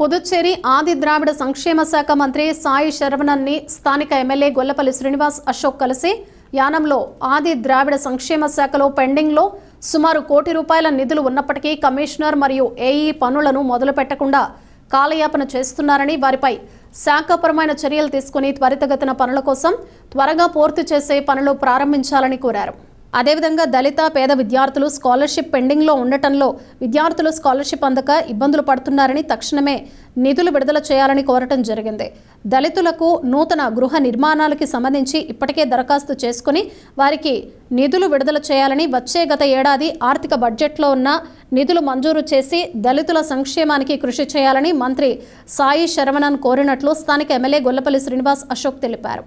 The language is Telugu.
పుదుచ్చేరి ఆది ద్రావిడ సంక్షేమ శాఖ మంత్రి సాయి శరవణన్ని స్థానిక ఎమ్మెల్యే గొల్లపల్లి శ్రీనివాస్ అశోక్ కలిసి యానంలో ఆది ద్రావిడ సంక్షేమ శాఖలో పెండింగ్లో సుమారు కోటి రూపాయల నిధులు ఉన్నప్పటికీ కమిషనర్ మరియు ఏఈ పనులను మొదలు పెట్టకుండా కాలయాపన చేస్తున్నారని వారిపై శాఖపరమైన చర్యలు తీసుకుని త్వరితగతిన పనుల కోసం త్వరగా పూర్తి చేసే పనులు ప్రారంభించాలని కోరారు. అదేవిధంగా దళిత పేద విద్యార్థులు స్కాలర్షిప్ పెండింగ్లో ఉండటంలో విద్యార్థులు స్కాలర్షిప్ అందక ఇబ్బందులు పడుతున్నారని తక్షణమే నిధులు విడుదల చేయాలని కోరటం జరిగింది. దళితులకు నూతన గృహ నిర్మాణాలకి సంబంధించి ఇప్పటికే దరఖాస్తు చేసుకుని వారికి నిధులు విడుదల చేయాలని వచ్చే గత ఏడాది ఆర్థిక బడ్జెట్లో ఉన్న నిధులు మంజూరు చేసి దళితుల సంక్షేమానికి కృషి చేయాలని మంత్రి సాయి శరవణన్ కోరినట్లు స్థానిక ఎమ్మెల్యే గొల్లపల్లి శ్రీనివాస్ అశోక్ తెలిపారు.